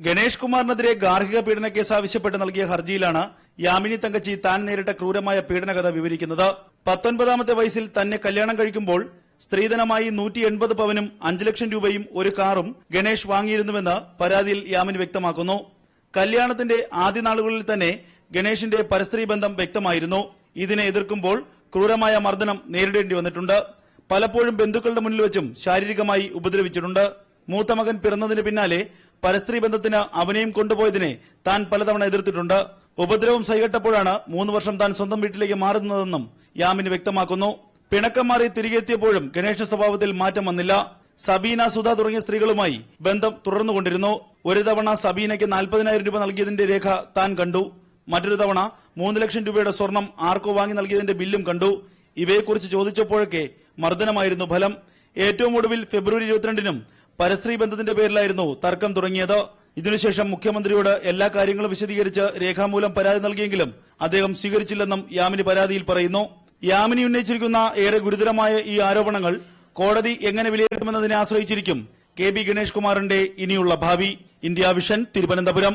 ഗണേഷ് കുമാറിനെതിരെ ഗാർഹിക പീഡന കേസ് ആവശ്യപ്പെട്ട് നൽകിയ ഹർജിയിലാണ് യാമിനി തങ്കച്ചി താൻ നേരിട്ട ക്രൂരമായ പീഡനകഥ വിവരിക്കുന്നത്. പത്തൊൻപതാമത്തെ വയസ്സിൽ തന്നെ കല്യാണം കഴിക്കുമ്പോൾ സ്ത്രീധനമായി നൂറ്റി എൺപത് പവനും അഞ്ചു ലക്ഷം രൂപയും ഒരു കാറും ഗണേഷ് വാങ്ങിയിരുന്നുവെന്ന് പരാതിയിൽ യാമിനി വ്യക്തമാക്കുന്നു. കല്യാണത്തിന്റെ ആദ്യ നാളുകളിൽ തന്നെ ഗണേഷിന്റെ പരസ്ത്രീ ബന്ധം വ്യക്തമായിരുന്നു. ഇതിനെ എതിർക്കുമ്പോൾ ക്രൂരമായ മർദ്ദനം നേരിടേണ്ടി വന്നിട്ടുണ്ട്. പലപ്പോഴും ബന്ധുക്കളുടെ മുന്നിൽ വെച്ചും ശാരീരികമായി ഉപദ്രവിച്ചിട്ടുണ്ട്. മൂത്തമകൻ പിറന്നതിന് പിന്നാലെ പരസ്ത്രീ ബന്ധത്തിന് അവനെയും കൊണ്ടുപോയതിനെ താൻ പലതവണ എതിർത്തിട്ടുണ്ട്. ഉപദ്രവം സൈകെട്ടപ്പോഴാണ് മൂന്ന് വർഷം താൻ സ്വന്തം വീട്ടിലേക്ക് മാറുന്നതെന്നും യാമിനി വ്യക്തമാക്കുന്നു. പിണക്കം മാറി തിരികെത്തിയപ്പോഴും ഗണേഷ സ്വഭാവത്തിൽ മാറ്റം വന്നില്ല. സബീന സുധ തുടങ്ങിയ സ്ത്രീകളുമായി ബന്ധം തുടർന്നുകൊണ്ടിരുന്നു. ഒരു തവണ സബീനയ്ക്ക് നാൽപ്പതിനായിരം രൂപ നൽകിയതിന്റെ രേഖ താൻ കണ്ടു. മറ്റൊരു തവണ മൂന്ന് ലക്ഷം രൂപയുടെ സ്വർണം ആർക്കോ വാങ്ങി നൽകിയതിന്റെ ബില്ലും കണ്ടു. ഇവയെക്കുറിച്ച് ചോദിച്ചപ്പോഴൊക്കെ മർദ്ദനമായിരുന്നു ഫലം. ഏറ്റവും ഒടുവിൽ ഫെബ്രുവരി ഇരുപത്തിരണ്ടിനും പരസ്ത്രീ ബന്ധത്തിന്റെ പേരിലായിരുന്നു തർക്കം തുടങ്ങിയത്. ഇതിനുശേഷം മുഖ്യമന്ത്രിയോട് എല്ലാ കാര്യങ്ങളും വിശദീകരിച്ച് രേഖാമൂലം പരാതി നൽകിയെങ്കിലും അദ്ദേഹം സ്വീകരിച്ചില്ലെന്നും യാമിനി പരാതിയിൽ പറയുന്നു. യാമിനി ഉന്നയിച്ചിരിക്കുന്ന ഏറെ ഗുരുതരമായ ഈ ആരോപണങ്ങൾ കോടതി എങ്ങനെ വിലയിരുത്തുമെന്നതിനെ ആശ്രയിച്ചിരിക്കും കെ ബി ഗണേഷ് കുമാറിന്റെ ഇനിയുള്ള ഭാവി. India vision Thiruvananthapuram.